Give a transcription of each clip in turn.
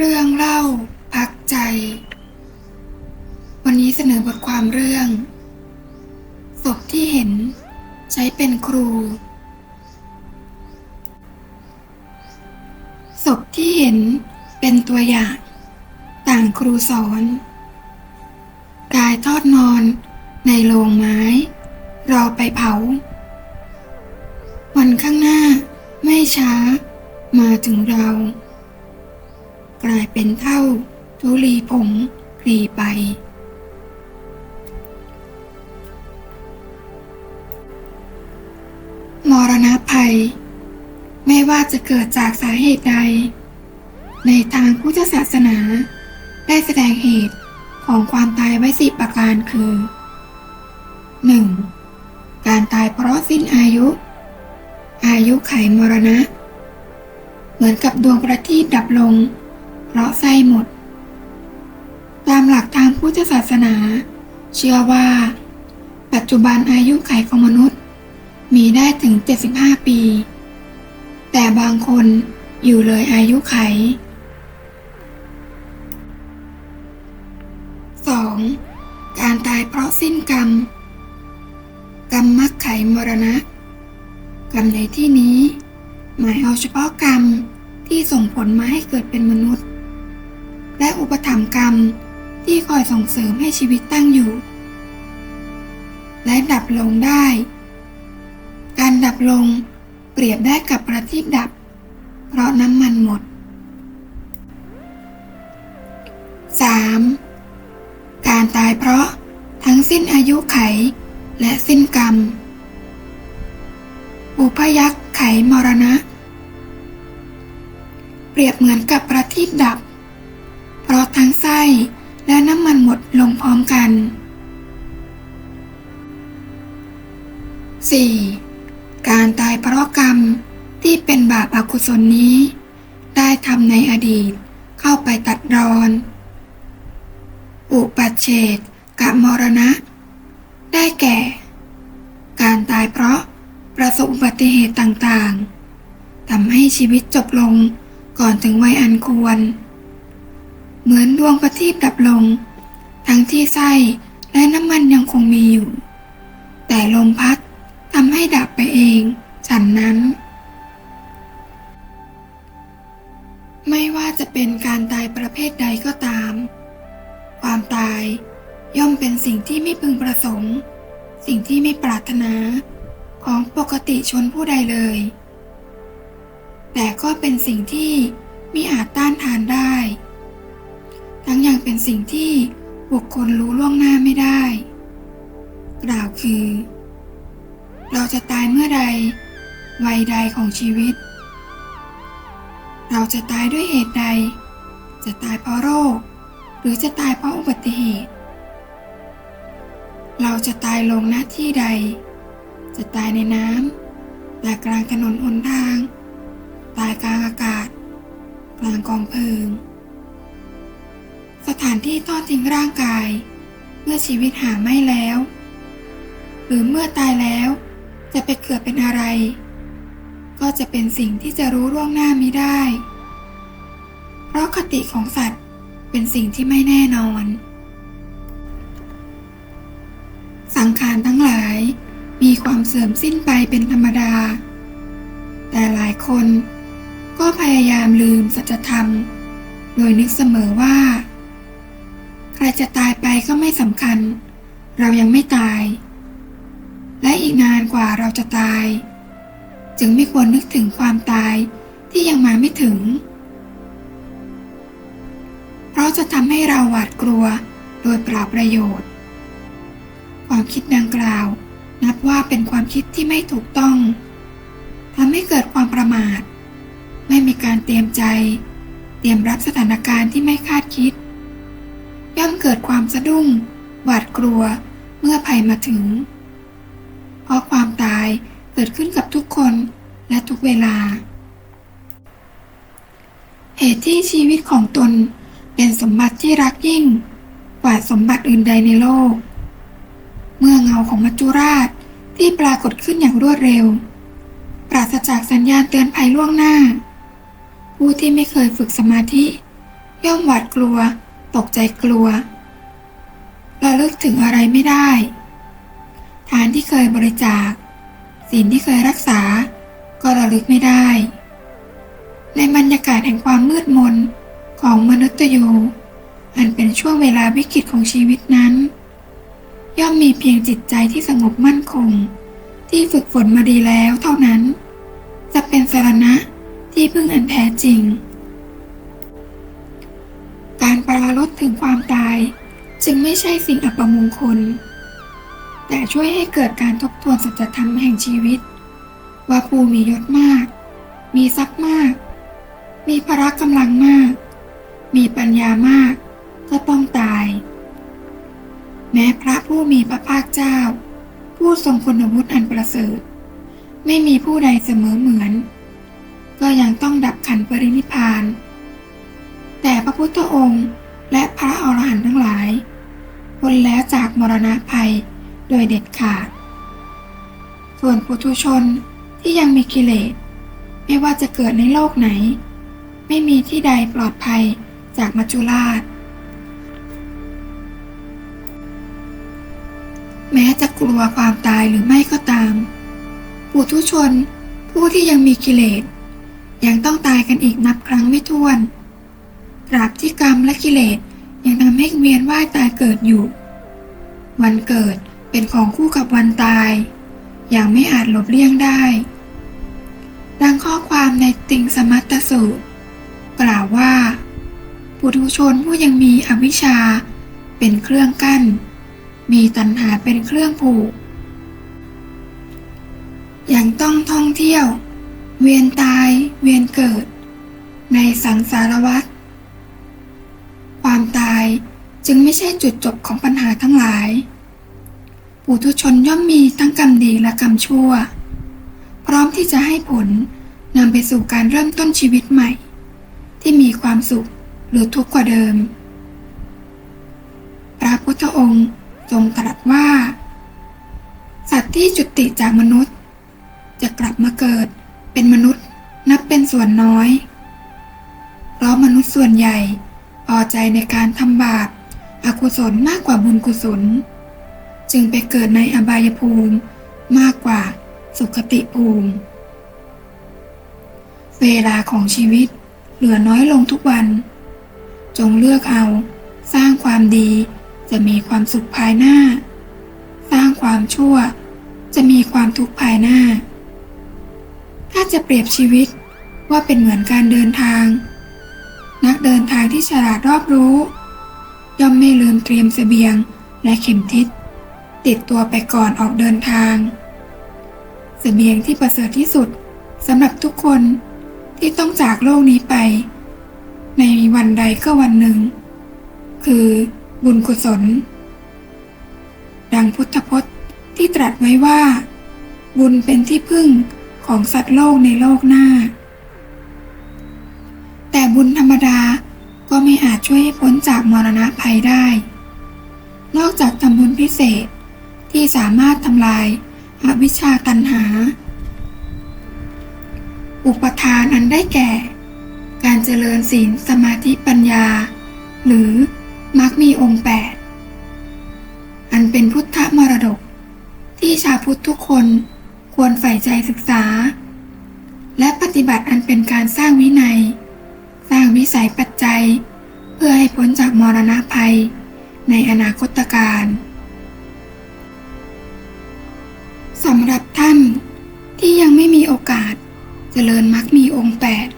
เรื่องเล่า พักใจ วันนี้เสนอบทความเรื่องศพที่เห็นใช้เป็นครูศพที่เห็นเป็นตัวอย่าง ต่างครูสอน กายทอดนอนในโรงไม้ รอไปเผา วันข้างหน้าไม่ช้ามาถึงเรา กลายเป็นเท่าทุลีผงพลีไป มรณะภัย ไม่ว่าจะเกิดจากสาเหตุใด ในทางพุทธศาสนา ได้แสดงเหตุของความตายไว้สิบประการคือ 1. การตายเพราะสิ้นอายุ อายุไขมรณะ เหมือนกับดวงประทีปดับลง เพราะไส้หมด ตามหลักทางพุทธศาสนา เชื่อว่า ปัจจุบันอายุไขของมนุษย์ มีได้ถึง 75 ปี แต่บางคนอยู่เลยอายุไข 2. การตายเพราะสิ้นกรรม กรรมมักไขมรณะ กรรมในที่นี้ หมายเอาเฉพาะกรรมที่ส่งผลมาให้เกิดเป็นมนุษย์ และอุปถัมภ์กรรมที่คอยส่งเสริมให้ชีวิตตั้งอยู่ และดับลงได้ การดับลงเปรียบได้กับประทีปดับ เพราะน้ำมันหมด 3. การตายเพราะทั้งสิ้นอายุไขและสิ้นกรรม อุพยักษ์ไขมรณะ เปรียบเหมือนกับประทีปดับ เพราะทั้งไส้และน้ำมันหมดลงพร้อมกัน 4. การตายเพราะกรรมที่เป็นบาปอากุศลนี้ ได้ทำในอดีตเข้าไปตัดรอน อุปัเชตกะมรณะ ได้แก่ การตายเพราะประสบอุบัติเหตุต่างๆทำให้ชีวิตจบลงก่อนถึงวัยอันควร เหมือนดวงประทีปดับลง ทั้งที่ไส้และน้ำมันยังคงมีอยู่ แต่ลมพัดทำให้ดับไปเอง ฉันนั้น ไม่ว่าจะเป็นการตายประเภทใดก็ตาม ความตายย่อมเป็นสิ่งที่ไม่พึงประสงค์ สิ่งที่ไม่ปรารถนาของปกติชนผู้ใดเลย แต่ก็เป็นสิ่งที่มิอาจต้านทานได้ ทั้งยังเป็นสิ่งที่บุคคลรู้ล่วงหน้าไม่ได้ กล่าวคือ เราจะตายเมื่อใดวัยใดของชีวิต เราจะตายด้วยเหตุใด จะตายเพราะโรค หรือจะตายเพราะอุบัติเหตุ เราจะตายลงหน้าที่ใด จะตายในน้ำตายกลางถนนหนทาง ตายกลางอากาศ กลางกองเพลิง สถานที่ทอดทิ้งร่างกาย เมื่อชีวิตหาไม่แล้ว หรือเมื่อตายแล้ว จะไปเกิดเป็นอะไร ก็จะเป็นสิ่งที่จะรู้ล่วงหน้ามิได้ เพราะคติของสัตว์เป็นสิ่งที่ไม่แน่นอน สังขารทั้งหลายมีความเสื่อมสิ้นไปเป็นธรรมดา แต่หลายคนก็พยายามลืมสัจธรรม โดยนึกเสมอว่า ใครจะตายไปก็ไม่สำคัญ เรายังไม่ตาย และอีกนานกว่าเราจะตาย จึงไม่ควรนึกถึงความตายที่ยังมาไม่ถึง เพราะจะทำให้เราหวาดกลัวโดยเปล่าประโยชน์ ความคิดดังกล่าว นับว่าเป็นความคิดที่ไม่ถูกต้องทำให้เกิดความประมาท ไม่มีการเตรียมใจ เตรียมรับสถานการณ์ที่ไม่คาดคิด ย่อมเกิดความสะดุ้ง หวาดกลัว เมื่อภัยมาถึง เพราะความตายเกิดขึ้นกับทุกคนและทุกเวลา เหตุที่ชีวิตของตนเป็นสมบัติที่รักยิ่ง กว่าสมบัติอื่นใดในโลก เมื่อเงาของมัจจุราชที่ปรากฏขึ้นอย่างรวดเร็ว ปราศจากสัญญาณเตือนภัยล่วงหน้า ผู้ที่ไม่เคยฝึกสมาธิ ย่อมหวาดกลัว ตกใจกลัวระลึกถึงอะไรไม่ได้ ทานที่เคยบริจาคศีลที่เคยรักษา ก็ระลึกไม่ได้ ในบรรยากาศแห่งความมืดมนของมนุษย์ยูอันเป็นช่วงเวลาวิกฤตของชีวิตนั้น ย่อมมีเพียงจิตใจที่สงบมั่นคง ที่ฝึกฝนมาดีแล้วเท่านั้น จะเป็นสารณะที่พึ่งอันแท้จริง การปรารถถึงความตาย จึงไม่ใช่สิ่งอัปมงคล แต่ช่วยให้เกิดการทบทวนสัจธรรมแห่งชีวิต ว่าผู้มียศมาก มีทรัพย์มาก มีพละกำลังมาก มีปัญญามาก ก็ต้องตาย แม้พระผู้มีพระภาคเจ้า ผู้ทรงคุณวุฒิอันประเสริฐ ไม่มีผู้ใดเสมอเหมือน ก็ยังต้องดับขันปรินิพาน พระพุทธองค์ และพระอรหันต์ทั้งหลายพ้นแล้วจากมรณะภัยโดยเด็ดขาด ส่วนปุถุชนที่ยังมีกิเลส ไม่ว่าจะเกิดในโลกไหน ไม่มีที่ใดปลอดภัยจากมัจจุราช แม้จะกลัวความตายหรือไม่ก็ตาม ปุถุชนผู้ที่ยังมีกิเลสยังต้องตายกันอีกนับครั้งไม่ถ้วน ตราบที่กรรมและกิเลสยังทำให้เวียนว่ายตายเกิดอยู่ วันเกิดเป็นของคู่กับวันตาย อย่างไม่อาจหลบเลี่ยงได้ ดังข้อความในติงสมัตตสูตร กล่าวว่า ปุถุชนผู้ยังมีอวิชชาเป็นเครื่องกั้น มีตัณหาเป็นเครื่องผูก ยังต้องท่องเที่ยว เวียนตาย เวียนเกิด ในสังสารวัฏ จึงไม่ใช่จุดจบของปัญหาทั้งหลาย ปุถุชนย่อมมีทั้งกรรมดีและกรรมชั่ว พร้อมที่จะให้ผลนำไปสู่การเริ่มต้นชีวิตใหม่ ที่มีความสุขหรือทุกข์กว่าเดิม พระพุทธองค์ทรงตรัสว่า สัตว์ที่จุติจากมนุษย์ จะกลับมาเกิดเป็นมนุษย์นับเป็นส่วนน้อย เพราะมนุษย์ส่วนใหญ่พอใจในการทำบาป อกุศลมากกว่าบุญกุศล จึงไปเกิดในอบายภูมิมากกว่าสุขติภูมิ เวลาของชีวิตเหลือน้อยลงทุกวัน จงเลือกเอา สร้างความดีจะมีความสุขภายหน้า สร้างความชั่ว จะมีความทุกข์ภายหน้า ถ้าจะเปรียบชีวิตว่าเป็นเหมือนการเดินทาง นักเดินทางที่ฉลาดรอบรู้ ย่อมไม่ลืมเตรียมเสบียงและเข็มทิศ ติดตัวไปก่อนออกเดินทาง เสบียงที่ประเสริฐที่สุดสำหรับทุกคนที่ต้องจากโลกนี้ไป ในวันใดก็วันหนึ่ง คือบุญกุศล ดังพุทธพจน์ที่ตรัสไว้ว่า บุญเป็นที่พึ่งของสัตว์โลกในโลกหน้า แต่บุญธรรมดา ก็ไม่อาจช่วยให้พ้นจากมรณะภัยได้ นอกจากทำบุญพิเศษที่สามารถทำลายอวิชชาตันหา อุปทานอันได้แก่ การเจริญศีลสมาธิปัญญา หรือมักมีองค์แปดอันเป็นพุทธมรดก ที่ชาวพุทธทุกคนควรใฝ่ใจศึกษา และปฏิบัติอันเป็นการสร้างวินัย สร้างวิสัยปัจจัย เพื่อให้พ้นจากมรณะภัยในอนาคตการสำหรับท่านที่ยังไม่มีโอกาสเจริญมักมีองค์แปด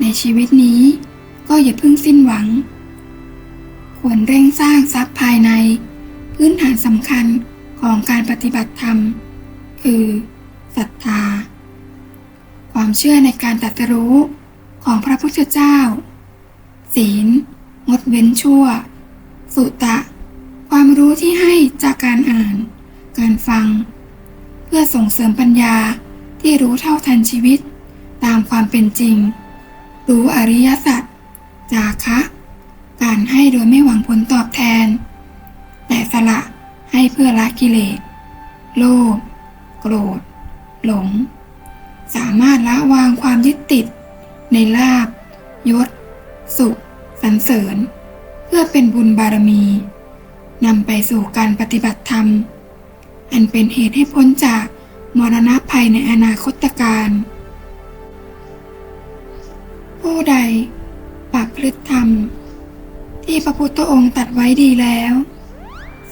ในชีวิตนี้ก็อย่าเพิ่งสิ้นหวัง ควรเร่งสร้างทรัพย์ภายใน พื้นฐานสำคัญของการปฏิบัติธรรม คือศรัทธา ความเชื่อในการตรัสรู้ ของพระพุทธเจ้า ศีล งดเว้นชั่ว สุตะ ความรู้ที่ให้จากการอ่าน การฟัง เพื่อส่งเสริมปัญญาที่รู้เท่าทันชีวิต ตามความเป็นจริง รู้อริยสัจจาคะ การให้โดยไม่หวังผลตอบแทน แต่สละให้เพื่อละกิเลส โลภ โกรธ หลง สามารถละวางความยึดติด ในลาบยศ สุขสรรเสริญ เพื่อเป็นบุญบารมีนำไปสู่การปฏิบัติธรรม อันเป็นเหตุให้พ้นจากมรณะภัยในอนาคตการ ผู้ใดปรับพฤติธรรม ที่พระพุทธองค์ตัดไว้ดีแล้ว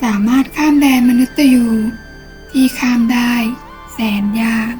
สามารถข้ามแดนมนุษย์ยูที่ข้ามได้แสนยาก